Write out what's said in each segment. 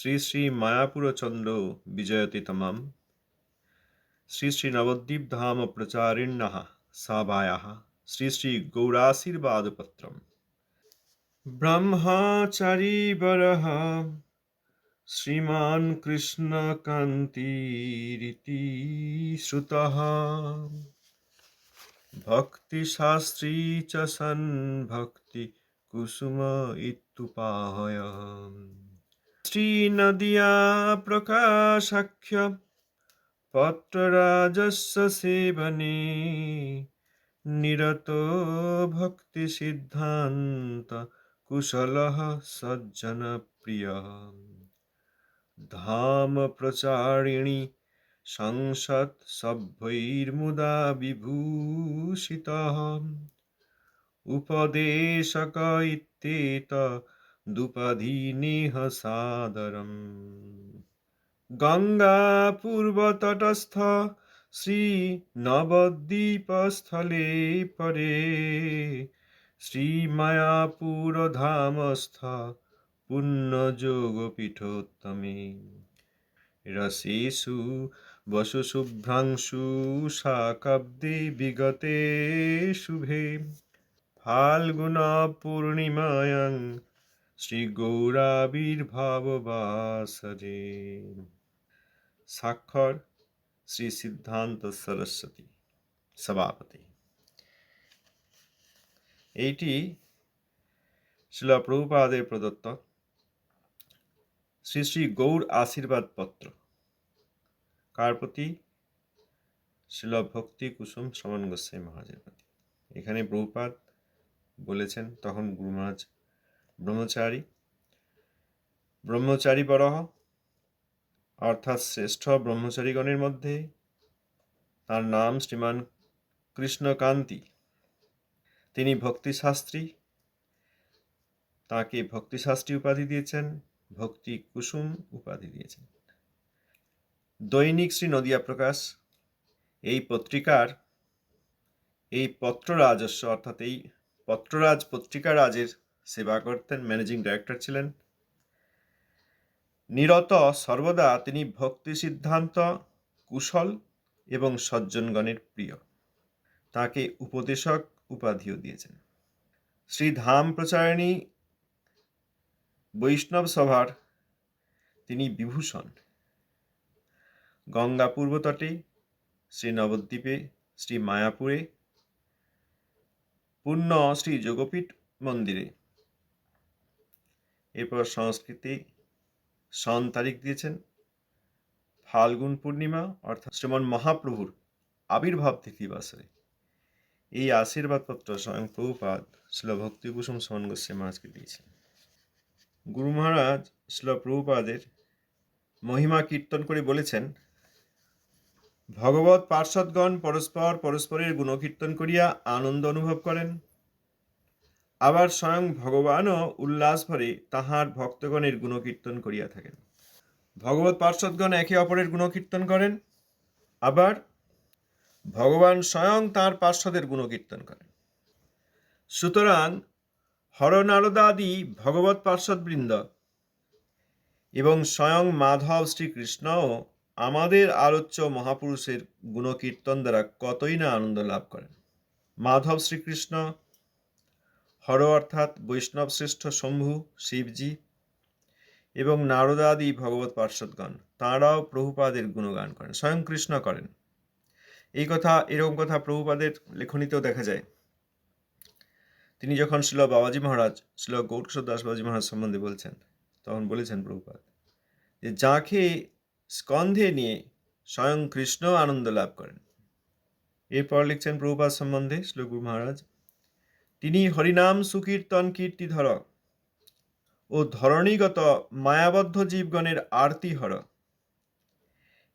শ্রী শ্রী মায়াপুরচন্দ্র বিজয়তিতমম শ্রী শ্রী নবদ্বীপ ধাম প্রচারিণ্যः সাবায়াः শ্রী শ্রী গৌরাশীর্বাদপত্রম ব্রহ্মচারী বরহ শ্রীমান কৃষ্ণকান্তিরিতি শ্রুতः ভক্তিশাস্ত্রী চ সन् ভক্তি কুসুম ইত্যুপাহয় সেবনে নিরত ভক্তি সিদ্ধান্ত কুশলः সজ্জনপ্রিয় ধাম প্রচারিণী সংসৎ সভ্যৈর্মুদা বিভূষিতः উপদেশক ইত্যেত দুপাধীনেহ সাদরম গঙ্গা পূর্বতটস্থ শ্রী নবদ্বীপস্থলে পরে শ্রীমায়াপুর ধামস্থ পুণ্যযোগপীঠোত্তমে রসেষু বসুশুভ্রাংশু শাকাব্দে বিগতে শুভে ফাল্গুন পূর্ণিমায়াং শ্রীগৌরাবির্ভাববাসরে স্বাক্ষর শ্রী সিদ্ধান্ত সরস্বতী, সভাপতি। এইটি শিল প্রভুপাদের প্রদত্ত শ্রী শ্রী গৌর আশীর্বাদ পত্র। কার প্রতি? শিল ভক্তি কুসুম শ্রমণ গোস্বাই মহাজের প্রতি এখানে প্রভুপাদ বলেছেন, তখন গুরু মহারাজ ব্রহ্মচারী। ব্রহ্মচারী বরহ অর্থাৎ শ্রেষ্ঠ ব্রহ্মচারীগণের মধ্যে তার নাম শ্রীমান কৃষ্ণকান্তি। তিনি ভক্তিশাস্ত্রী। তাকে ভক্তিশাস্ত্রী উপাধি দিয়েছেন, ভক্তি কুসুম উপাধি দিয়েছেন। দৈনিক শ্রী নদিয়া প্রকাশ, এই পত্রিকার, এই পত্ররাজস্ব, অর্থাৎ এই পত্ররাজ পত্রিকা রাজের সেবা করতেন ম্যানেজিং ডাইরেক্টর ছিলেন। নিরত সর্বদা তিনি ভক্তি সিদ্ধান্ত, কুশল এবং সজ্জনগণের প্রিয়। তাকে উপদেশক উপাধিও দিয়েছেন। শ্রী ধাম প্রচারিণী বৈষ্ণব সভার তিনি বিভূষণ। গঙ্গা পূর্বতটে শ্রী নবদ্বীপে, শ্রী মায়াপুরে পূর্ণ শ্রী যোগপীঠ মন্দিরে এরপর সংস্কৃতি সন তারিখ দিয়েছেন। ফাল্গুন পূর্ণিমা, অর্থাৎ শ্রীমন মহাপ্রভুর আবির্ভাব তিথি বাসরে এই আশীর্বাদপত্র স্বয়ং প্রভুপাদ শিল ভক্তিকুসুম সোহন গোস্বামী মহারাজকে দিয়েছেন। গুরু মহারাজ শিল প্রভুপাদের মহিমা কীর্তন করে বলেছেন ভগবত পার্ষদগণ পরস্পর পরস্পরের গুণকীর্তন করিয়া আনন্দ অনুভব করেন। আবার স্বয়ং ভগবানও উল্লাস ভরে তাহার ভক্তগণের গুণকীর্তন করিয়া থাকেন। ভগবত পার্ষদগণ একে অপরের গুণকীর্তন করেন। আবার ভগবান স্বয়ং তাঁর পার্শ্বদের গুণকীর্তন করেন। সুতরাং হরনারদাদি ভগবত পার্শ্বদবৃন্দ এবং স্বয়ং মাধব শ্রীকৃষ্ণও আমাদের আলোচ্য মহাপুরুষের গুণকীর্তন দ্বারা কতই না আনন্দ লাভ করেন। মাধব শ্রীকৃষ্ণ হর অর্থাৎ বৈষ্ণব শ্রেষ্ঠ শম্ভু, শিবজি এবং নারদাদি ভগবত পার্শ্বদগণ, তাঁরাও প্রভুপাদের গুণগান করেন, স্বয়ং কৃষ্ণ করেন। এই কথা, এরকম কথা প্রভুপাদের লেখনীতেও দেখা যায়। তিনি যখন শিল বাবাজি মহারাজ শিল গৌরকিশোর দাস বাবাজি মহারাজ সম্বন্ধে বলছেন, তখন বলেছেন প্রভুপাদ যে, যাকে স্কন্ধে নিয়ে স্বয়ং কৃষ্ণ আনন্দ লাভ করেন। এরপর লিখছেন প্রভুপাদ সম্বন্ধে শ্লোগুরু মহারাজ তিনি হরিনাম সুকীর্তন কীর্তিধর ও ধরণীগত মায়াবদ্ধ জীবগণের আরতি হর।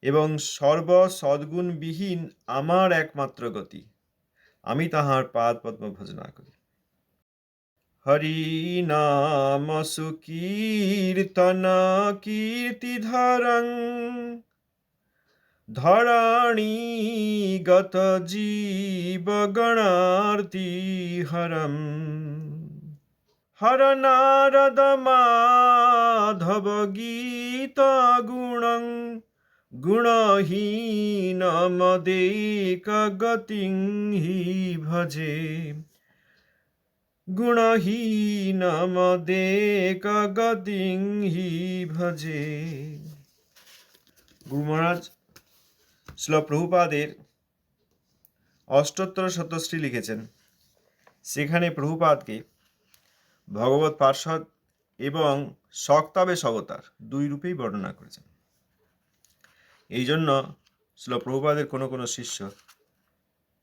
এবং সর্ব সদ্গুণবিহীন আমার একমাত্র গতি, আমি তাহার পাদ পদ্ম ভজনা করি। হরি নাম সুকীর্তন কীর্তিধরং ধরাণী গত জীব গণার্তি হরম হর নারদ মাধব গীত গুণং গুণহীন মদেক গতিং হি ভজে গুণহীন মদেক গতিং হি ভজে গুরু মহারাজ শ্রী প্রভুপাদের অষ্টোত্তর শতশ্রী লিখেছেন। সেখানে প্রভুপাদকে ভগবত পার্ষদ এবং শক্তাবেশ অবতার দুই রূপেই বর্ণনা করেছেন। এই জন্য শিল প্রভুপাদের কোনো কোনো শিষ্য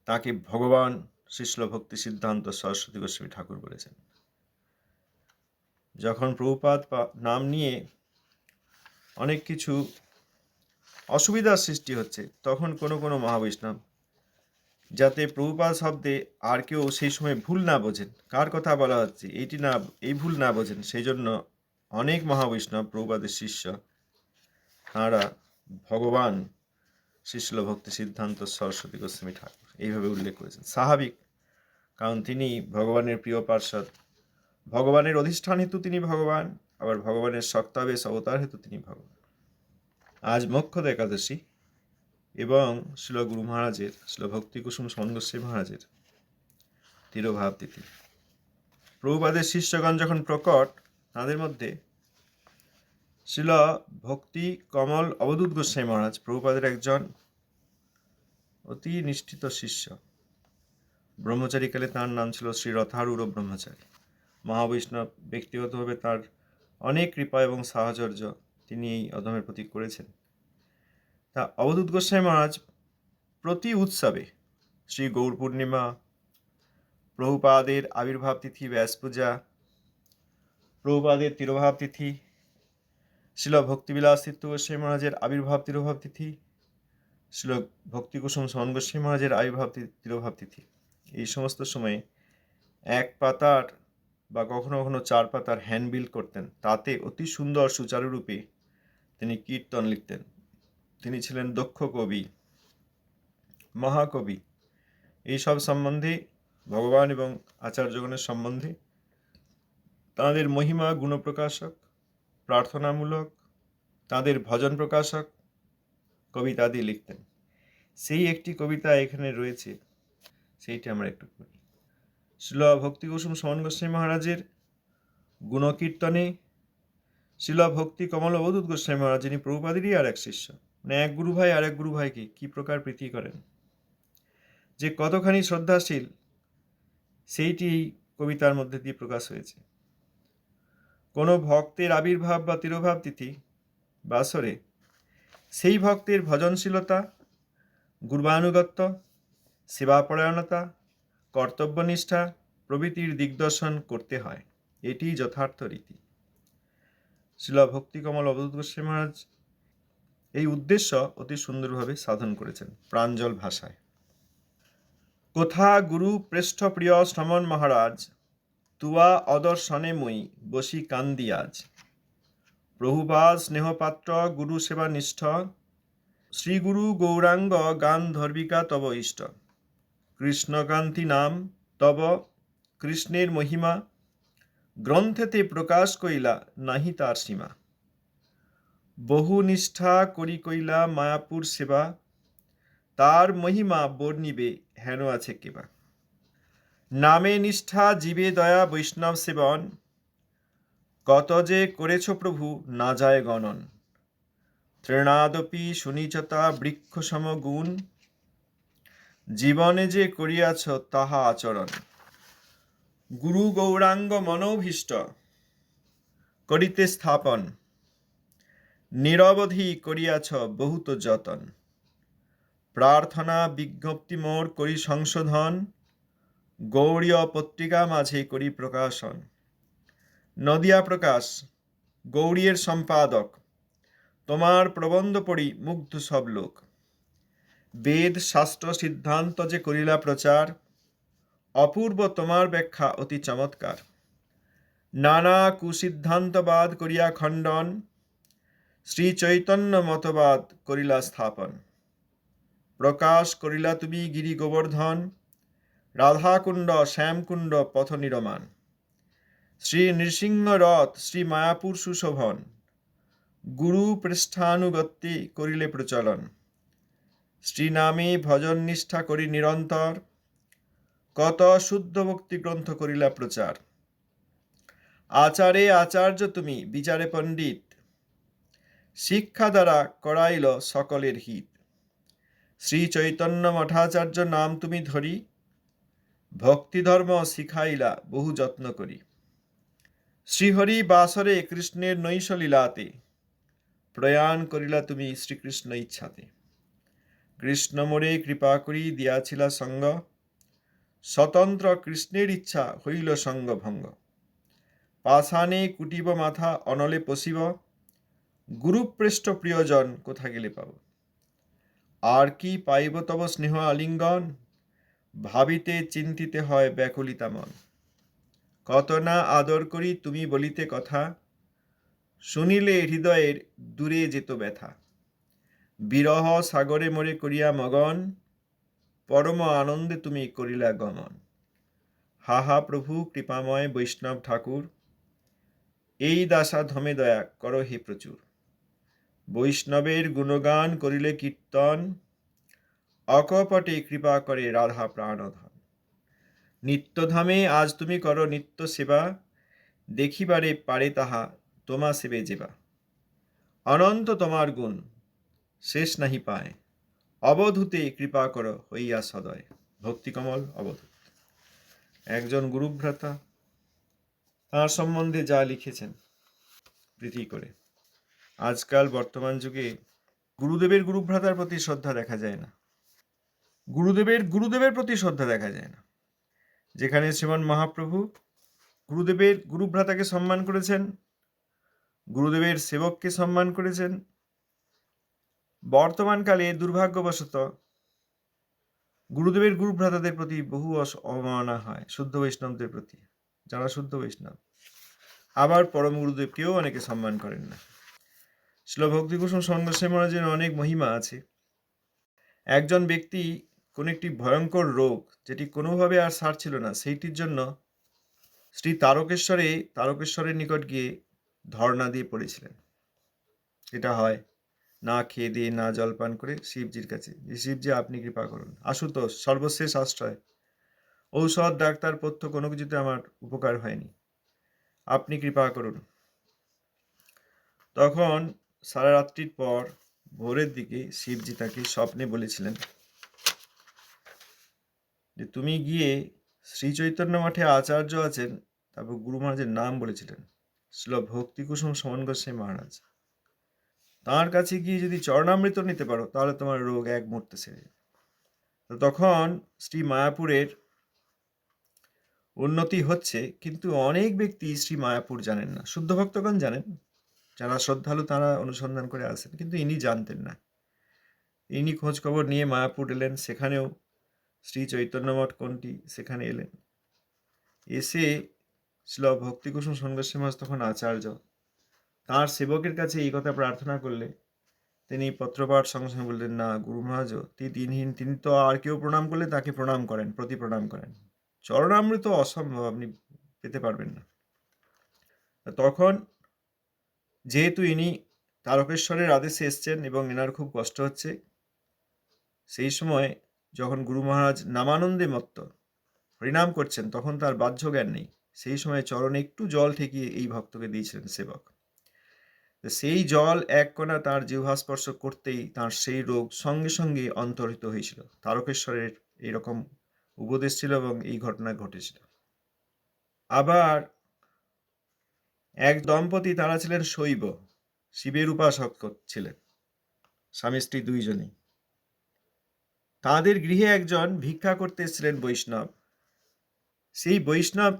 তাকে ভগবান শিষ্য ভক্তি সিদ্ধান্ত সরস্বতী গোস্বামী ঠাকুর বলেছেন। যখন প্রভুপাদ নাম নিয়ে অনেক কিছু অসুবিধার সৃষ্টি হচ্ছে, তখন কোনো কোনো মহাবৈষ্ণব যাতে প্রভুপাদ শব্দে আর কেউ সেই সময় ভুল না বোঝেন। কার কথা বলা হচ্ছে? এইটি না, এই ভুল না বোঝেন। সেই জন্য অনেক মহাবৈষ্ণব প্রভুপাদের শিষ্য, তাঁরা ভগবান শিষ্য ভক্তি সিদ্ধান্ত সরস্বতী গোস্বামী ঠাকুর এইভাবে উল্লেখ করেছেন। স্বাভাবিক, কারণ তিনি ভগবানের প্রিয় পার্ষদ। ভগবানের অধিষ্ঠান হেতু তিনি ভগবান, আবার ভগবানের সক্তাবেশ অবতার হেতু তিনি ভগবান। আজ মোক্ষদ একাদশী এবং শিল গুরু মহারাজের, শিল ভক্তি কুসুম সনগোস্বী মহারাজের তিরোভাব তিথি। প্রভুপাদের শিষ্যগণ যখন প্রকট, তাদের মধ্যে শিল ভক্তি কমল অবধূত গোস্বামী মহারাজ প্রভুপাদের একজন অতি নিষ্ঠিত শিষ্য। ব্রহ্মচারীকালে তার নাম ছিল শ্রী রথারূঢ় ব্রহ্মচারী। মহাবৈষ্ণব ব্যক্তিগতভাবে তার অনেক কৃপা এবং সাহচর্য তিনি এই অধমের প্রতি করেছেন। তা অবধূত গোস্বামী মহারাজ, প্রতি উৎসবে শ্রী গৌর পূর্ণিমা, প্রভুপাদের আবির্ভাব তিথি ব্যাস পূজা, প্রভুপাদের তিরোভাব তিথি শিল ভক্তিবিলাস তীর্থ গোস্বামী মহারাজের আবির্ভাব তিরোভাব তিথি শিল ভক্তিকুসুম সোহন গোস্বামী মহারাজের আবির্ভাব তিরোভাব তিথি। এই সমস্ত সময়ে এক পাতার বা কখনো কখনো চার পাতার হ্যান্ডবিল করতেন। তাতে অতি সুন্দর সুচারুরূপে তিনি কীর্তন লিখতেন। তিনি ছিলেন দক্ষ কবি, মহাকবি। এইসব সম্বন্ধে, ভগবান এবং আচার্যগণের সম্বন্ধে তাঁদের মহিমা গুণপ্রকাশক, প্রার্থনামূলক, তাঁদের ভজন প্রকাশক কবিতাদি লিখতেন। সেই একটি কবিতা এখানে রয়েছে, সেইটি আমরা একটু পড়ি। শিল ভক্তি কুসুম সমন গোস্বামী মহারাজের গুণকীর্তনে শিল ভক্তি কমল অবধূত গোস্বামী মহারাজ, যিনি প্রভুপাদেরই আর এক শিষ্য। মানে এক গুরু ভাই আর এক গুরু ভাইকে কি প্রকার প্রীতি করেন? যে কতখানি শ্রদ্ধাশীল, সেইটি এই কবিতার মধ্যে দিয়ে প্রকাশ হয়েছে। কোনো ভক্তের আবির্ভাব বা তিরোভাব তিথি বাসরে সেই ভক্তের ভজনশীলতা, গুরবানুগত্য, সেবাপরায়ণতা, কর্তব্যনিষ্ঠা প্রভৃতির দিগদর্শন করতে হয়। এটি যথার্থ রীতি। শিলা ভক্তিকমল অবধূত গোস্বামী মহারাজ এই উদ্দেশ্য অতি সুন্দরভাবে সাধন করেছেন প্রাঞ্জল ভাষায়। কোথা গুরু পৃষ্ঠ প্রিয় শ্রমণ মহারাজ, তুয়া অদর্শনে মই বসি কান্দি আজ। স্নেহপাত্র গুরু সেবা নিষ্ঠ শ্রীগুরু গৌরাঙ্গ গান ধর্বিকা তব ইষ্ট। কৃষ্ণকান্তি নাম তব কৃষ্ণের মহিমা গ্রন্থেতে প্রকাশ কইলা নাহি তার সীমা। বহু নিষ্ঠা করি কইলা মায়াপুর সেবা, তার মহিমা বর্ণিবে হেন আছে কেবা। নামে নিষ্ঠা, জীবে দয়া, বৈষ্ণব সেবন, কত যে করেছ প্রভু, না যায় গণন। তৃণাদপি সুনিচতা বৃক্ষ সমগুণ জীবনে যে করিয়াছ তাহা আচরণ। গুরু গৌরাঙ্গ মনোভীষ্ট করিতে স্থাপন। নিরবধি করিয়াছ বহুত যতন। প্রার্থনা বিজ্ঞপ্তি মোর করি সংশোধন। গৌরীয় পত্রিকা মাঝে করি প্রকাশন। নদিয়া প্রকাশ গৌরীর সম্পাদক। তোমার প্রবন্ধ পড়ি মুগ্ধ সব লোক। বেদ, শাস্ত্র, সিদ্ধান্ত যে করিলা প্রচার অপূর্ব তোমার ব্যাখ্যা অতি চমৎকার। নানা কুসিদ্ধান্তবাদ করিয়া খণ্ডন শ্রী চৈতন্য মতবাদ করিলা স্থাপন। প্রকাশ করিলা তুমি গিরি গোবর্ধন, রাধাকুণ্ড, শ্যামকুণ্ড পথ নিরমান। শ্রী নৃসিংহ রথ, শ্রী মায়াপুর সুশোভন, গুরু পৃষ্ঠানুগত্যে করিলে প্রচলন। শ্রীনামে ভজন নিষ্ঠা করি নিরন্তর কত শুদ্ধ ভক্তি গ্রন্থ করিলা প্রচার। আচারে আচার্য তুমি, বিচারে পণ্ডিত। শিক্ষা দ্বারা করাইল সকলের হিত। শ্রী চৈতন্য মঠাচার্য নাম তুমি ধরি। ভক্তি ধর্ম শিখাইলা বহু যত্ন করি। শ্রীহরি বাসরে কৃষ্ণের নৈশলীলাতে প্রয়াণ করিলা তুমি শ্রীকৃষ্ণ ইচ্ছাতে। কৃষ্ণ মোরে কৃপা করি, দিয়াছিলা সঙ্গ। স্বতন্ত্র কৃষ্ণের ইচ্ছা হইল সঙ্গ ভঙ্গ পাষাণে কুটিব মাথা অনলে পশিব গুরুপৃষ্ঠ প্রিয়জন কোথা গেলে পাব? আর কি পাইব তব স্নেহ আলিঙ্গন, ভাবিতে চিন্তিতে হয় ব্যাকুলিতা মন। কত না আদর করি তুমি বলিতে কথা, শুনিলে হৃদয়ের দূরে যেত ব্যথা। বিরহ সাগরে মরে করিয়া মগন পরম আনন্দে তুমি করিলা গমন। হা হা, প্রভু, কৃপাময় বৈষ্ণব ঠাকুর, এই দাসা ধমে দয়া কর হে প্রচুর। বৈষ্ণবের গুণগান করিলে কীর্তন, অকপটে কৃপা করে রাধা প্রাণধন। নিত্যধামে আজ তুমি করো নিত্য সেবা, দেখিবারে পারে তাহা তোমা সেবে যেবা অনন্ত তোমার গুণ, শেষ নাহি পায়। অবধূতে কৃপা কর, হইয়া সদয়। ভক্তিকমল অবধূত। একজন গুরুভ্রাতা তাঁর সম্বন্ধে যা লিখেছেন প্রীতি করে। আজকাল বর্তমান যুগে গুরুদেবের গুরুভ্রাতার প্রতি শ্রদ্ধা দেখা যায় না। গুরুদেবের গুরুদেবের প্রতি শ্রদ্ধা দেখা যায় না। যেখানে শ্রীমন মহাপ্রভু গুরুদেবের গুরুভ্রাতাকে সম্মান করেছেন, গুরুদেবের সেবককে সম্মান করেছেন বর্তমানকালে দুর্ভাগ্যবশত গুরুদেবের গুরুভ্রাতাদের প্রতি বহু অবমাননা হয়, শুদ্ধ বৈষ্ণবদের প্রতি। যারা শুদ্ধ বৈষ্ণব। আবার পরম গুরুদেবকেও অনেকে সম্মান করেন না। শিল ভক্তিভূষণ সন্ন্যাসী মহারাজের অনেক মহিমা আছে। একজন ব্যক্তি কোন একটি ভয়ঙ্কর রোগ যেটি কোনোভাবে আর সারছিল না, সেইটির জন্য শ্রী তারকেশ্বরে, তারকেশ্বরের নিকট গিয়ে ধর্ণা দিয়ে পড়েছিলেন। এটা হয় না খেয়ে দিয়ে না জলপান করে শিবজির কাছে। শিবজি, আপনি কৃপা করুন। আশুতোষ সর্বশেষ আশ্রয়। ঔষধ, ডাক্তার পথ্য কোনো কিছুতে আমার উপকার হয়নি। আপনি কৃপা করুন। তখন সারা রাত্রির পর ভোরের দিকে শিবজি তাকে স্বপ্নে বলেছিলেন যে, তুমি গিয়ে শ্রী চৈতন্য মঠে আচার্য আছেন, তারপর গুরু মহারাজের নাম বলেছিলেন। শিল ভক্তিকুসুম সমন গোস্বামী মহারাজ। তাঁর কাছে গিয়ে যদি চরণামৃত নিতে পারো, তাহলে তোমার রোগ এক মুহূর্তে সেরে যাবে। তো তখন শ্রী মায়াপুরের উন্নতি হচ্ছে, কিন্তু অনেক ব্যক্তি শ্রী মায়াপুর জানেন না। শুদ্ধ ভক্তগণ জানেন, যারা শ্রদ্ধালু তারা অনুসন্ধান করে আসেন, কিন্তু ইনি জানতেন না। ইনি খোঁজ খবর নিয়ে মায়াপুর এলেন, সেখানেও শ্রী চৈতন্য মঠ কোনটি, সেখানে এলেন। এসে শিল ভক্তিকুসুম সন্ন্যাসী মাস তখন আচার্য তাঁর সেবকের কাছে এই কথা প্রার্থনা করলে তিনি পত্রপাঠ সঙ্গে সঙ্গে বললেন, না, গুরু মহারাজ তিনি দিনহীন, তিনি তো আর কেউ প্রণাম করলে তাকে প্রণাম করেন প্রতি প্রণাম করেন। চরণামৃত অসম্ভব, আপনি পেতে পারবেন না। তখন যেহেতু ইনি তারকেশ্বরের আদেশে এসছেন এবং এনার খুব কষ্ট হচ্ছে, সেই সময় যখন গুরু মহারাজ নামানন্দে মত্ত, হরিনাম করছেন, তখন তার বাহ্য জ্ঞান নেই। সেই সময় চরণে একটু জল ঠেকিয়ে এই ভক্তকে দিয়েছিলেন সেবক। সেই জল এক কণা তার জিহ্বাস্পর্শ করতেই তার সেই রোগ সঙ্গে সঙ্গে অন্তর্হিত হয়েছিল। তারকেশ্বরের এইরকম উপদেশ ছিল এবং এই ঘটনা ঘটেছিল। আবার এক দম্পতি তারা ছিলেন শৈব, শিবের উপাসক ছিলেন, স্বামী স্ত্রী দুইজনেই। তাদের গৃহে একজন ভিক্ষা করতে এসেছিলেন বৈষ্ণব। সেই বৈষ্ণব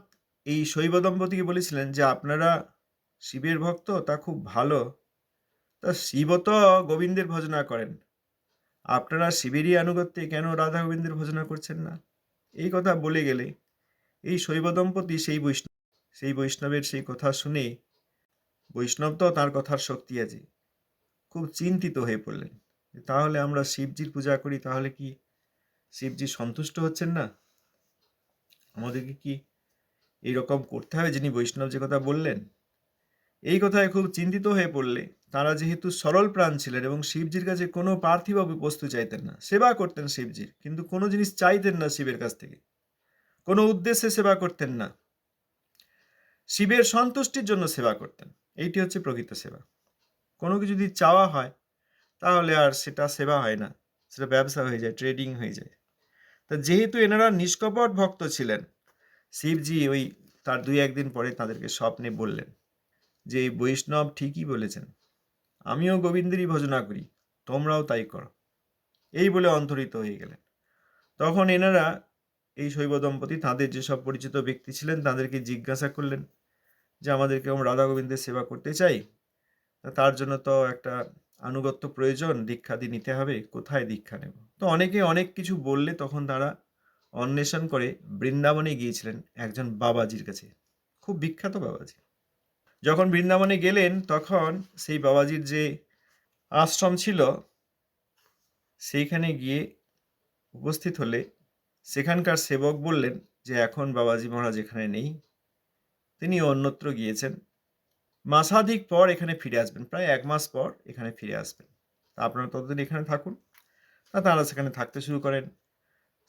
এই শৈব দম্পতিকে বলেছিলেন যে, আপনারা শিবের ভক্ত, তা খুব ভালো। তা শিব তো গোবিন্দের ভজনা করেন। আপনারা শিবেরই আনুগত্যে কেন রাধা গোবিন্দের ভজনা করছেন না? এই কথা বলে গেলে এই শৈব দম্পতি সেই বৈষ্ণব, সেই বৈষ্ণবের সেই কথা শুনে বৈষ্ণব তো তার কথার শক্তি আছে। খুব চিন্তিত হয়ে পড়লেন তাহলে আমরা শিবজির পূজা করি, তাহলে কি শিবজি সন্তুষ্ট হচ্ছেন না? আমাদেরকে কি এইরকম করতে হবে যিনি বৈষ্ণব যে কথা বললেন? এই কথায় খুব চিন্তিত হয়ে পড়লে তারা যেহেতু সরল প্রাণ ছিলেন এবং শিবজির কাছে কোনো পার্থিব বস্তু চাইতেন না, সেবা করতেন শিবজির, কিন্তু কোনো জিনিস চাইতেন না শিবের কাছ থেকে। কোনো উদ্দেশ্যে সেবা করতেন না। শিবের সন্তুষ্টির জন্য সেবা করতেন। এইটি হচ্ছে প্রকৃত সেবা। কোনো কিছু যদি চাওয়া হয়, তাহলে আর সেটা সেবা হয় না। সেটা ব্যবসা হয়ে যায় ট্রেডিং হয়ে যায়। তা যেহেতু এনারা নিষ্কপট ভক্ত ছিলেন, শিবজি ওই তার দুই একদিন পরে তাদেরকে স্বপ্নে বললেন। যে এই বৈষ্ণব ঠিকই বলেছেন, আমিও গোবিন্দেরই ভজনা করি, তোমরাও তাই করো। এই বলে অন্তরিত হয়ে গেলেন। তখন এনারা এই শৈব দম্পতি তাঁদের যেসব পরিচিত ব্যক্তি ছিলেন তাদেরকে জিজ্ঞাসা করলেন যে, আমাদেরকে আমরা রাধা গোবিন্দের সেবা করতে চাই? তার জন্য তো একটা আনুগত্য প্রয়োজন দীক্ষাদি নিতে হবে, কোথায় দীক্ষা নেব? তো অনেকে অনেক কিছু বললে তখন তারা অন্বেষণ করে বৃন্দাবনে গিয়েছিলেন একজন বাবাজির কাছে, খুব বিখ্যাত বাবাজি। যখন বৃন্দাবনে গেলেন, তখন সেই বাবাজির যে আশ্রম ছিল, সেইখানে গিয়ে উপস্থিত হলে সেখানকার সেবক বললেন যে, এখন বাবাজি মহারাজ এখানে নেই। তিনি অন্যত্র গিয়েছেন। মাসাধিক পর এখানে ফিরে আসবেন, প্রায় এক মাস পর এখানে ফিরে আসবেন। তা আপনারা ততদিন এখানে থাকুন। তা তারা সেখানে থাকতে শুরু করেন।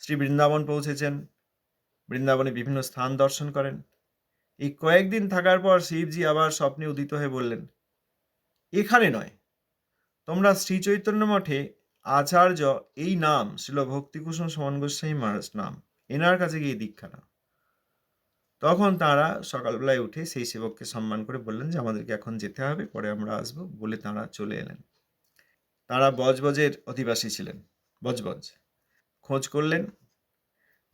শ্রী বৃন্দাবন পৌঁছেছেন। বৃন্দাবনে বিভিন্ন স্থান দর্শন করেন। এই কয়েকদিন থাকার পর শিবজি আবার স্বপ্নে উদিত হয়ে বললেন, এখানে নয়। তোমরা শ্রী চৈতন্য মঠে আচার্য এই নাম ছিল ভক্তিকুসুম সমান গোস্বামী মহারাজ নাম, এনার কাছে গিয়ে দীক্ষা নাও। তখন তারা সকালবেলায় উঠে সেই সেবককে সম্মান করে বললেন যে, আমাদেরকে এখন যেতে হবে, পরে আমরা আসব, বলে তারা চলে এলেন। তারা বজবজের অধিবাসী ছিলেন, বজবজ। খোঁজ করলেন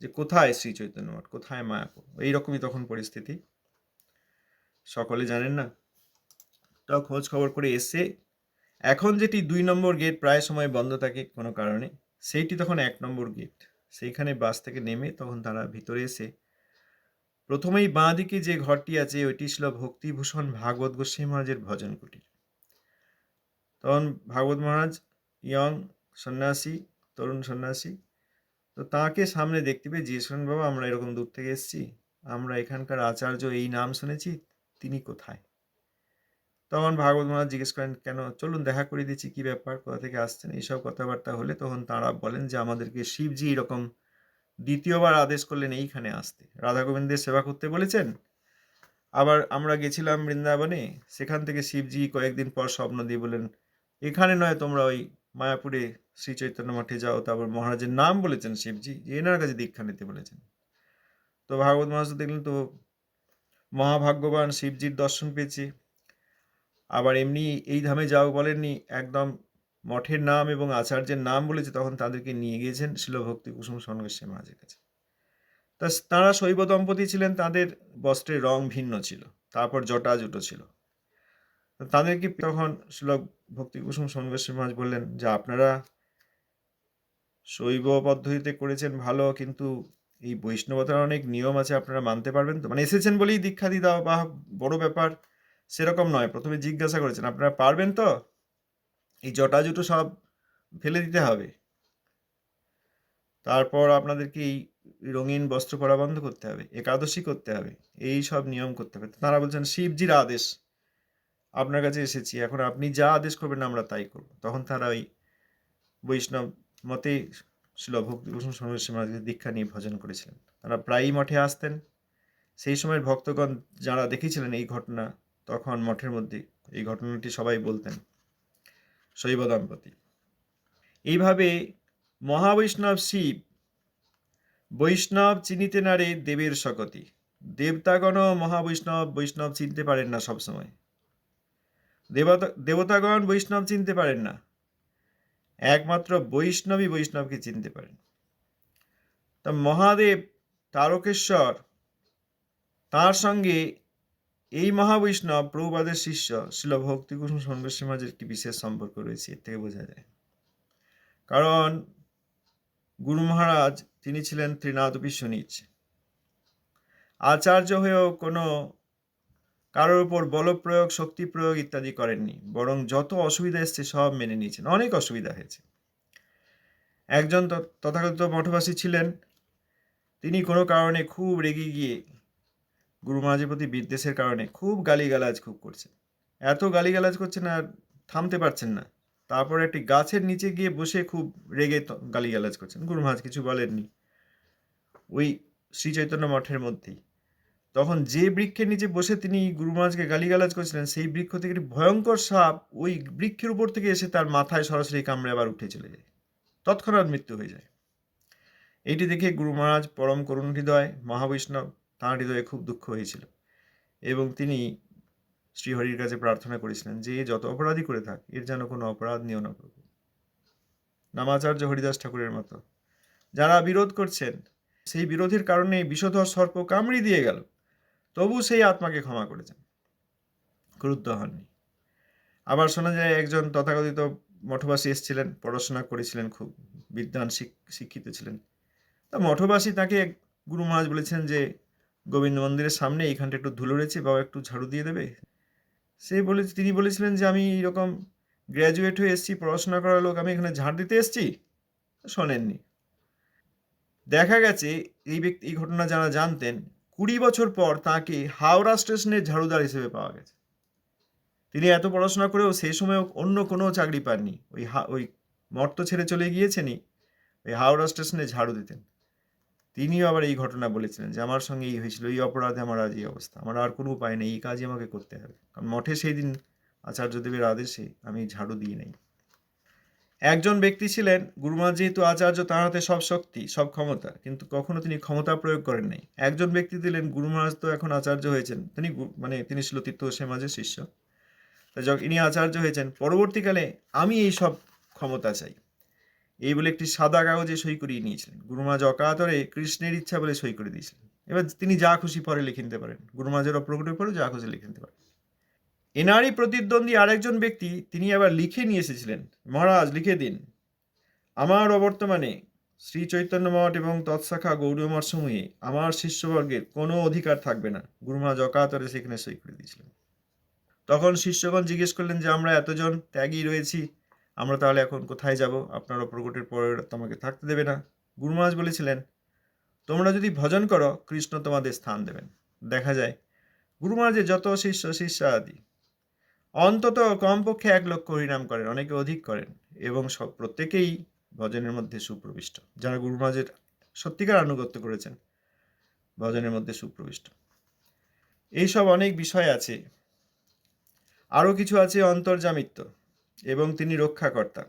যে, কোথায় শ্রী চৈতন্য মঠ, কোথায় মায়াপুর? এইরকমই তখন পরিস্থিতি। সকলে জানেন না? তো খোঁজ খবর করে এসে এখন যেটি দুই নম্বর গেট প্রায় সময় বন্ধ থাকে কোনো কারণে, সেইটি তখন এক নম্বর গেট সেইখানে বাস থেকে নেমে তখন তারা ভিতরে এসে প্রথমেই বাঁ দিকে যে ঘরটি আছে, ওইটি ছিল ভক্তিভূষণ ভাগবত গোস্বামী মহারাজের ভজন কুটির। তখন ভাগবত মহারাজ ইয়ং সন্ন্যাসী, তরুণ সন্ন্যাসী, তো তাকে সামনে দেখতে পেয়ে জিজ্ঞেস বাবা, আমরা এরকম দূর থেকে এসেছি। আমরা এখানকার আচার্য এই নাম শুনেছি তিনি কোথায়? তখন ভাগবত মহারাজ জিজ্ঞেস করেন, কেন? চলুন, দেখা করে দিচ্ছি কি ব্যাপার? কোথা থেকে আসছেন? এইসব কথাবার্তা হলে তখন তারা বলেন যে, আমাদেরকে শিবজি এরকম দ্বিতীয়বার আদেশ করলেন এইখানে আসতে। রাধা গোবিন্দের সেবা করতে বলেছেন। আবার আমরা গেছিলাম বৃন্দাবনে, সেখান থেকে শিবজি কয়েকদিন পর স্বপ্ন দিয়ে বলেন এখানে নয়, তোমরা ওই মায়াপুরে শ্রী চৈতন্য মঠে যাও। তারপর মহারাজের নাম বলেছেন শিবজি, যে এনার কাছে দীক্ষা নিতে বলেছেন। তো ভাগবত মহারাজ তো দেখলেন, তো মহাভাগ্যবান শিবজির দর্শন পেয়েছে। আবার এমনি এই ধামে যাও বলেননি, একদম মঠের নাম এবং আচার্যের নাম বলেছে, তখন তাদেরকে নিয়ে গিয়েছেন শিল ভক্তি কুসুম সন্ন্যাসী মহারাজের কাছে। তা তাঁরা শৈব দম্পতি ছিলেন, তাদের বস্ত্রের রং ভিন্ন ছিল, তারপর জটা জুটো ছিল। তাদেরকে তখন শিল ভক্তি কুসুম সন্ন্যাসী মহারাজ বললেন, যে আপনারা শৈব পদ্ধতিতে করেছেন ভালো, কিন্তু এই বৈষ্ণবতার অনেক নিয়ম আছে, আপনারা মানতে পারবেন তো? মানে এসেছেন বলেই দীক্ষা দিয়ে দেওয়া বা বড় ব্যাপার। সেরকম নয়, প্রথমে জিজ্ঞাসা করেছেন, আপনারা পারবেন তো? এই জটা জুটো সব ফেলে দিতে হবে। তারপর আপনাদেরকে এই রঙিন বস্ত্র পরা বন্ধ করতে হবে, একাদশী করতে হবে, এই সব নিয়ম করতে হবে। তারা বলছেন, শিবজির আদেশ, আপনার কাছে এসেছি, এখন আপনি যা আদেশ করবেন আমরা তাই করব। তখন তারা ওই বৈষ্ণব মতে ছিল ভক্তিভূষণ সন্ন্যাসী মহারাজের দীক্ষা নিয়ে ভজন করেছিলেন। তারা প্রায়ই মঠে আসতেন। সেই সময়ের ভক্তগণ যারা দেখেছিলেন এই ঘটনা, তখন মঠের মধ্যে এই ঘটনাটি সবাই বলতেন, শৈব দম্পতি। এইভাবে মহাবৈষ্ণব শিব, বৈষ্ণব চিনিতে নারে দেবের শকতি। দেবতাগণ মহাবৈষ্ণব, বৈষ্ণব চিনতে পারেন না সবসময়। দেবতা, দেবতাগণ বৈষ্ণব চিনতে পারেন না। একমাত্র বৈষ্ণবী বৈষ্ণবকে চিনতে পারেন। তা মহাদেব তারকেশ্বর, তার সঙ্গে এই মহাবৈষ্ণব প্রভুপাদের শিষ্য শিল ভক্তিকুসুম সন্ন্যাসী মাঝের একটি বিশেষ সম্পর্ক রয়েছে, এর থেকে বোঝা যায়। কারণ গুরু মহারাজ, তিনি ছিলেন ত্রিনাদপি সুনিচ আচার্য হয়েও কোনো কারোর উপর বল প্রয়োগ শক্তি প্রয়োগ ইত্যাদি করেননি। বরং যত অসুবিধা এসছে সব মেনে নিয়েছেন। অনেক অসুবিধা হয়েছে। একজন তথাগত মঠবাসী ছিলেন। তিনি কোনো কারণে খুব রেগে গিয়ে গুরু মহারাজের প্রতি বিদ্বেষের কারণে খুব গালিগালাজ খুব করছেন। এত গালিগালাজ করছেন আর থামতে পারছেন না। তারপর একটি গাছের নিচে গিয়ে বসে খুব রেগে গালিগালাজ করছেন। গুরু মহারাজ কিছু বলেননি। ওই শ্রী চৈতন্য মঠের মধ্যেই। তখন যে বৃক্ষের নিচে বসে তিনি গুরু মহারাজকে গালিগালাজ করেছিলেন, সেই বৃক্ষ থেকে একটি ভয়ঙ্কর সাপ ওই বৃক্ষের উপর থেকে এসে তার মাথায় সরাসরি কামড়ে আবার উঠে চলে যায়। তৎক্ষণাৎ মৃত্যু হয়ে যায়। এইটি দেখে গুরু মহারাজ পরম করুণ হৃদয়, মহাবৈষ্ণব তাঁর হৃদয়ে খুব দুঃখ হয়েছিল এবং তিনি শ্রীহরির কাছে প্রার্থনা করেছিলেন যে যত অপরাধী করে থাক, এর যেন কোনো অপরাধ নিও না প্রভু নামাচার্য হরিদাস ঠাকুরের মতো যারা বিরোধ করছেন, সেই বিরোধের কারণে বিষধর সর্প কামড়ি দিয়ে গেল। তবু সেই আত্মাকে ক্ষমা করেছেন ক্রুদ্ধ হননি আবার শোনা যায়, একজন তথাকথিত মঠবাসী এসেছিলেন, পড়াশোনা করেছিলেন, খুব বিদ্বান শিক্ষিত ছিলেন। তা মঠবাসী তাকে গুরু মহারাজ বলেছেন যে, গোবিন্দ মন্দিরের সামনে এইখানটা একটু ধুলো রয়েছে বাবা একটু ঝাড়ু দিয়ে দেবে? সে বলে তিনি বলেছিলেন যে, আমি এরকম গ্র্যাজুয়েট হয়ে এসেছি, পড়াশোনা করার লোক, আমি এখানে ঝাড় দিতে এসেছি? শোনেননি। দেখা গেছে, এই ব্যক্তি এই ঘটনা যারা জানতেন কুড়ি বছর পর তাকে হাওড়া স্টেশনের ঝাড়ুদার হিসেবে পাওয়া গেছে। তিনি এত পড়াশোনা করেও সেই সময় অন্য কোনো চাকরি পাননি। ওই হা- ওই মর্ত ছেড়ে চলে গিয়েছেনই, ওই হাওড়া স্টেশনে ঝাড়ু দিতেন। তিনিও আবার এই ঘটনা বলেছিলেন যে, আমার সঙ্গে এই হয়েছিল, এই অপরাধে আমার আজ এই অবস্থা। আমার আর কোনো উপায় নেই, এই কাজই আমাকে করতে হবে। কারণ মঠে সেই দিন আচার্যদেবের আদেশে আমি ঝাড়ু দিই নাই। একজন ব্যক্তি ছিলেন গুরুমা যেহেতু আচার্য, তাঁর হাতে সব শক্তি, সব ক্ষমতা, কিন্তু কখনো তিনি ক্ষমতা প্রয়োগ করেন নাই। একজন ব্যক্তি দিলেন, গুরু মহারাজ তো এখন আচার্য হয়েছেন। তিনি মানে তিনি ছিল তীর্থ সমাজের শিষ্য। ইনি আচার্য হয়েছেন। পরবর্তীকালে আমি এই সব ক্ষমতা চাই। এই বলে একটি সাদা কাগজে সই করিয়ে নিয়েছিলেন। গুরুমাজ অকাতরে কৃষ্ণের ইচ্ছা বলে সই করে দিয়েছিলেন। এবার তিনি যা খুশি পরে লিখে নিতে পারেন। গুরুমাজের অপ্রকটের পরে যা খুশি লিখে নিতে পারেন। এনারই প্রতিদ্বন্দ্বী আরেকজন ব্যক্তি তিনি আবার লিখে নিয়ে এসেছিলেন। মহারাজ, লিখে দিন। আমার অবর্তমানে শ্রী চৈতন্য মঠ এবং তৎশাখা গৌরী মঠ সমূহে আমার শিষ্যবর্গের কোনো অধিকার থাকবে না। গুরুমা অকাতরে সেখানে সই করে দিয়েছিলেন। তখন শিষ্যগণ জিজ্ঞেস করলেন যে, আমরা এতজন ত্যাগী রয়েছি, আমরা তাহলে এখন কোথায় যাব? আপনারা প্রকটের পরে তোমাকে থাকতে দেবে না। গুরু বলেছিলেন, তোমরা যদি ভজন করো, কৃষ্ণ তোমাদের স্থান দেবেন। দেখা যায় গুরু মহারাজের যত শিষ্য শিষ্য আদি অন্তত কমপক্ষে এক লক্ষ হরিনাম করেন, অনেকে অধিক করেন এবং সব, প্রত্যেকেই ভজনের মধ্যে সুপ্রবিষ্ট, যারা গুরু মহারাজের সত্যিকার আনুগত্য করেছেন, ভজনের মধ্যে সুপ্রবিষ্ট। এইসব অনেক বিষয় আছে, আরও কিছু আছে অন্তর্জামিত্ব এবং তিনি রক্ষাকর্তা।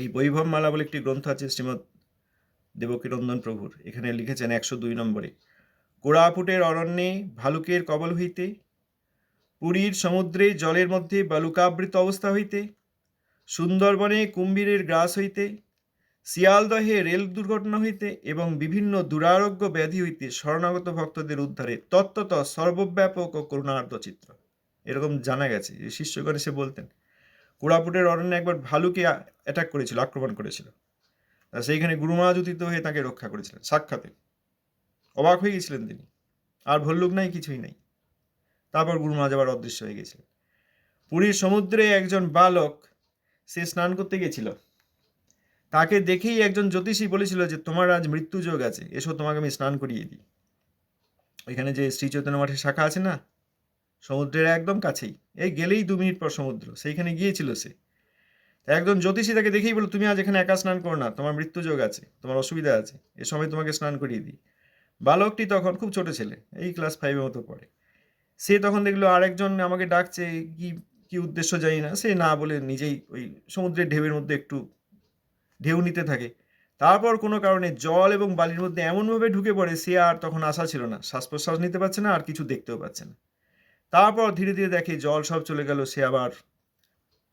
এই বৈভব মালা বলে একটি গ্রন্থ আছে শ্রীমৎ দেবকীনন্দন প্রভুর, এখানে লিখেছেন একশো দুই নম্বরে কোড়াপুটের অরণ্যে ভালুকের কবল হইতে পুরীর সমুদ্রে জলের মধ্যে বালুকাবৃত অবস্থা হইতে, সুন্দরবনে কুম্ভীরের গ্রাস হইতে, শিয়ালদহে রেল দুর্ঘটনা হইতে এবং বিভিন্ন দুরারোগ্য ব্যাধি হইতে শরণাগত ভক্তদের উদ্ধারে তত্ত্বত সর্বব্যাপক ও করুণার্ধ চিত্র। এরকম জানা গেছে যে শিষ্যগণ এসে বলতেন। কোড়াপুটের অরণ্যে একবার ভালুকে অ্যাটাক করেছিল, আক্রমণ করেছিল। সেইখানে গুরুমাজুতিত হয়ে তাকে রক্ষা করেছিলেন, সাক্ষাতে। অবাক হয়ে গেছিলেন তিনি। আর ভল্লুক নাই, কিছুই নাই। তারপর গুরুমাজ আবার অদৃশ্য হয়ে গেছিলেন পুরীর সমুদ্রে একজন বালক, সে স্নান করতে গেছিল। তাকে দেখেই একজন জ্যোতিষী বলেছিল যে, তোমার আজ মৃত্যু যোগ আছে, এসো তোমাকে আমি স্নান করিয়ে দিই। এখানে যে শ্রী চৈতন্য মঠের শাখা আছে না, সমুদ্রের একদম কাছেই, এই গেলেই দু মিনিট পর সমুদ্র, সেইখানে গিয়েছিল সে। একজন জ্যোতিষী তাকে দেখেই বলো তুমি আজ এখানে একা স্নান করো না, তোমার মৃত্যু যোগ আছে, তোমার অসুবিধা আছে এ সময় তোমাকে স্নান করিয়ে দিই। বালকটি তখন খুব ছোট ছেলে, এই ক্লাস ফাইভের মতো পড়ে। সে তখন দেখল আরেকজন আমাকে ডাকছে, কি কি উদ্দেশ্য জানি না। সে না বলে নিজেই ওই সমুদ্রের ঢেউয়ের মধ্যে একটু ঢেউ নিতে থাকে। তারপর কোনো কারণে জল এবং বালির মধ্যে এমনভাবে ঢুকে পড়ে সে আর তখন আশা ছিল না। শ্বাস প্রশ্বাস নিতে পারছে না, আর কিছু দেখতেও পাচ্ছে না। তারপর ধীরে ধীরে দেখে জল সব চলে গেল, সে আবার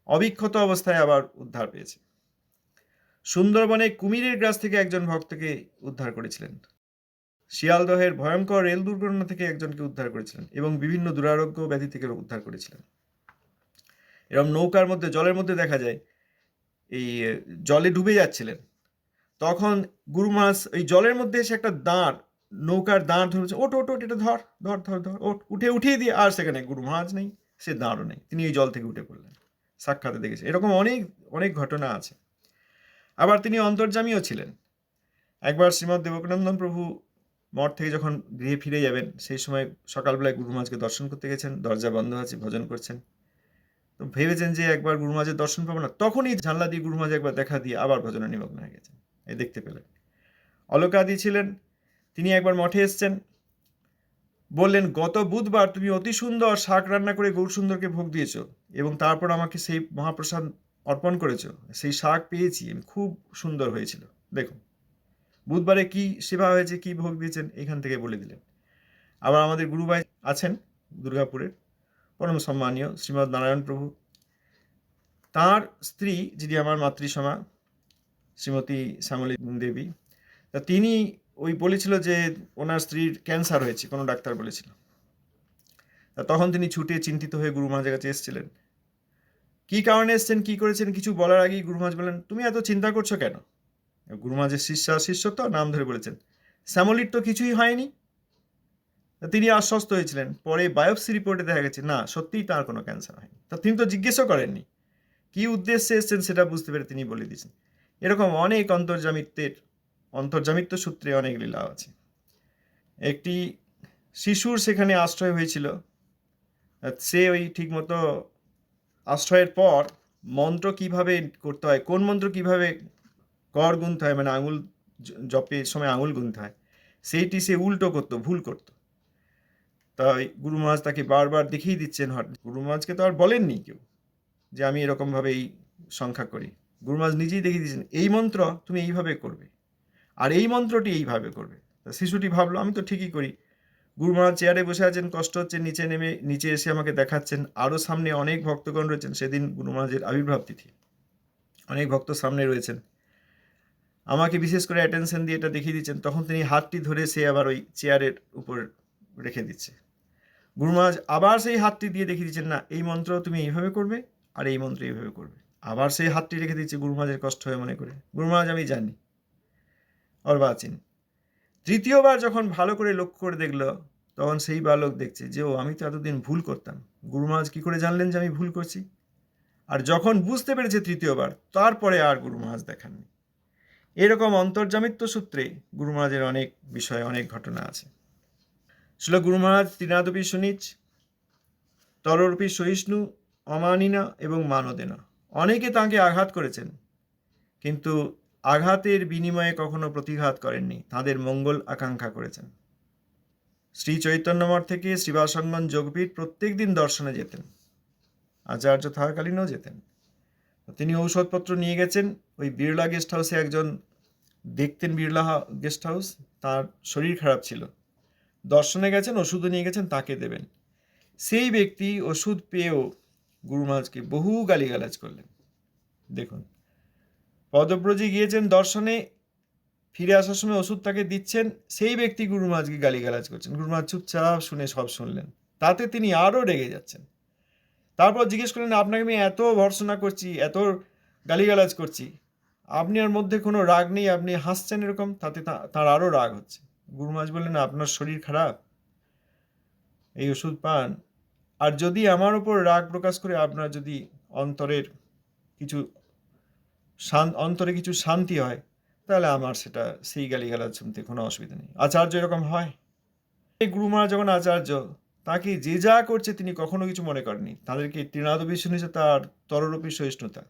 অবিক্ষত অবস্থায় আবার উদ্ধার পেয়েছে। সুন্দরবনে কুমিরের গ্রাস থেকে একজন ভক্তকে উদ্ধার করেছিলেন। শিয়ালদহের ভয়ঙ্কর রেল দুর্ঘটনা থেকে একজনকে উদ্ধার করেছিলেন এবং বিভিন্ন দুরারোগ্য ব্যাধি থেকে উদ্ধার করেছিলেন। এরকম নৌকার মধ্যে, জলের মধ্যে দেখা যায়, এই জলে ডুবে যাচ্ছিলেন। তখন গুরু মহারাজ ওই জলের মধ্যে এসে একটা দাঁড়, নৌকার দাঁড় ধরেছে ওট ওট ওট এটা ধর ধর ধর ধর ওট উঠে, উঠিয়ে দিয়ে আর সেখানে গুরু মহারাজ নেই, সে দাঁড়ও নেই। তিনি এই জল থেকে উঠে পড়লেন, সাক্ষাতে দেখেছে। এরকম অনেক অনেক ঘটনা আছে। আবার তিনি অন্তর্জামীও ছিলেন। একবার শ্রীমৎ দেবকানন্দন প্রভু মঠ থেকে যখন গৃহে ফিরে যাবেন, সেই সময় সকালবেলায় গুরু দর্শন করতে গেছেন, দরজা বন্ধ আছে, ভজন করছেন। তো ভেবেছেন যে একবার গুরু দর্শন পাবো না, তখনই জানলা দিয়ে গুরু একবার দেখা দিয়ে আবার ভজনে নিমগ্ন হয়ে গেছেন। এই দেখতে পেলেন। অলোকাদি ছিলেন, তিনি একবার মঠে এসছেন। বললেন, গত বুধবার তুমি অতি সুন্দর শাক রান্না করে গৌর সুন্দরকে ভোগ দিয়েছ এবং তারপর আমাকে সেই মহাপ্রসাদ অর্পণ করেছ। সেই শাক পেয়েছি খুব সুন্দর হয়েছিল। দেখুন বুধবারে কি সেবা হয়েছে, কি ভোগ দিয়েছেন, এখান থেকে বলে দিলেন। আবার আমাদের গুরুভাই আছেন দুর্গাপুরের, পরম সম্মানীয় শ্রীমৎ নারায়ণ প্রভু। তার স্ত্রী, যিনি আমার মাতৃসমা, শ্রীমতী শ্যামলী দেবী, তা তিনি ওই বলেছিল যে ওনার স্ত্রীর ক্যান্সার হয়েছে, কোনো ডাক্তার বলেছিল। তা তখন তিনি ছুটে চিন্তিত হয়ে গুরু মহারাজের কাছে এসেছিলেন। কী কারণে এসছেন, কী করেছেন, কিছু বলার আগেই গুরু মহারাজ বলেন তুমি এত চিন্তা করছ কেন? গুরু মহারাজের শিষ্যা, শিষ্য তো নাম ধরে বলেছেন। শ্যামলির তো কিছুই হয়নি। তিনি আশ্বস্ত হয়েছিলেন। পরে বায়োপসি রিপোর্টে দেখা গেছে, না, সত্যিই তার কোনো ক্যান্সার হয়নি। তা তিনি তো জিজ্ঞেসও করেননি। কী উদ্দেশ্যে এসছেন সেটা বুঝতে পেরে তিনি বলে দিয়েছেন। এরকম অনেক অন্তর্জামিত্বের, অন্তর্জামিত্ব সূত্রে অনেক লীলা আছে। একটি শিশুর সেখানে আশ্রয় হয়েছিল। সে ওই ঠিকমতো আশ্রয়ের পর মন্ত্র কীভাবে করতে হয়, কোন মন্ত্র কীভাবে কর গুনতে হয় মানে আঙুল জপের সময় আঙুল গুনতে হয় সেইটি সে উল্টো করতো, ভুল করতো। তাই গুরু মহারাজ তাকে বারবার দেখিয়ে দিচ্ছেন হঠাৎ। গুরু মহারাজকে তো আর বলেননি কেউ যে আমি এরকমভাবে এই সংখ্যা করি। গুরু মহারাজ নিজেই দেখিয়ে দিয়েছেন, এই মন্ত্র তুমি এইভাবে করবে। আর এই মন্ত্রটি এইভাবে করবে। তা শিশুটি ভাবলো, আমি তো ঠিকই করি। গুরু মহারাজ চেয়ারে বসে আছেন, কষ্ট হচ্ছে, নিচে নেমে, নিচে এসে আমাকে দেখাচ্ছেন। আরও সামনে অনেক ভক্তগণ রয়েছেন, সেদিন গুরু মহারাজের আবির্ভাব তিথি। অনেক ভক্ত সামনে রয়েছেন। আমাকে বিশেষ করে অ্যাটেনশন দিয়ে এটা দেখিয়ে দিচ্ছেন, তখন তিনি হাতটি ধরে সে আবার ওই চেয়ারের উপর রেখে দিচ্ছে। গুরু মহারাজ আবার সেই হাতটি দিয়ে দেখিয়ে দিচ্ছেন, না, এই মন্ত্র তুমি এইভাবে করবে আর এই মন্ত্র এইভাবে করবে। আবার সেই হাতটি রেখে দিচ্ছে গুরু মহারাজের কষ্ট হয়ে মনে করে। গুরু মহারাজ আমি জানি। অর্বাচীন তৃতীয়বার যখন ভালো করে লক্ষ্য করে দেখল, তখন সেই বালক দেখছে যে, ও, আমি তো এতদিন ভুল করতাম। গুরু মহারাজ কী করে জানলেন যে আমি ভুল করছি? আর যখন বুঝতে পেরেছে তৃতীয়বার, তারপরে আর গুরু মহারাজ দেখাননি। এরকম অন্তর্জামিত্ব সূত্রে গুরু মহারাজের অনেক বিষয়ে অনেক ঘটনা আছে। ছিল গুরু মহারাজ ত্রিনাদপি সুনিচ, তররূপী সহিষ্ণু, অমানিনা এবং মানদেনা অনেকে তাঁকে আঘাত করেছেন। কিন্তু আঘাতের বিনিময়ে কখনো প্রতিঘাত করেননি, তাদের মঙ্গল আকাঙ্ক্ষা করেছেন। শ্রী চৈতন্যমঠ থেকে শ্রীবাসঙ্গন যোগপীঠ প্রত্যেক দিন দর্শনে যেতেন। আচার্য থাকাকালীনও যেতেন। তিনি ঔষধপত্র নিয়ে গেছেন। ওই বিড়লা গেস্ট হাউসে একজন দেখতেন বিড়লা গেস্ট হাউস তার শরীর খারাপ ছিল। দর্শনে গেছেন, ওষুধও নিয়ে গেছেন, তাকে দেবেন। সেই ব্যক্তি ওষুধ পেয়েও গুরু মহারাজকে বহু গালিগালাজ করলেন। দেখুন, পদব্রজে গিয়েছেন দর্শনে, ফিরে আসার সময় ওষুধ তাকে দিচ্ছেন, সেই ব্যক্তি গুরু মহারাজকে গালিগালাজ করছেন। গুরু মহারাজ চুপচাপ শুনে সব শুনলেন। তাতে তিনি আরও রেগে যাচ্ছেন। তারপর জিজ্ঞেস করলেন, আপনাকে আমি এত ভর্সনা করছি, এত গালিগালাজ করছি আপনার মধ্যে কোনো রাগ নেই, আপনি হাসছেন এরকম, তাতে তার আরও রাগ হচ্ছে। গুরু মহারাজ বললেন, আপনার শরীর খারাপ, এই ওষুধ পান, আর যদি আমার ওপর রাগ প্রকাশ করে আপনার যদি অন্তরের কিছু অন্তরে কিছু শান্তি হয়, তাহলে আমার সেটা, সেই গালিগালাজ শুনতে কোনো অসুবিধা নেই। আচার্য এরকম হয়। এই গুরু মহারাজ যখন আচার্য তাকে যে যা করছে তিনি কখনো কিছু মনে করেনি তাদেরকে তৃণাদবি হিসেবে তার তররূপী সহিষ্ণুতা।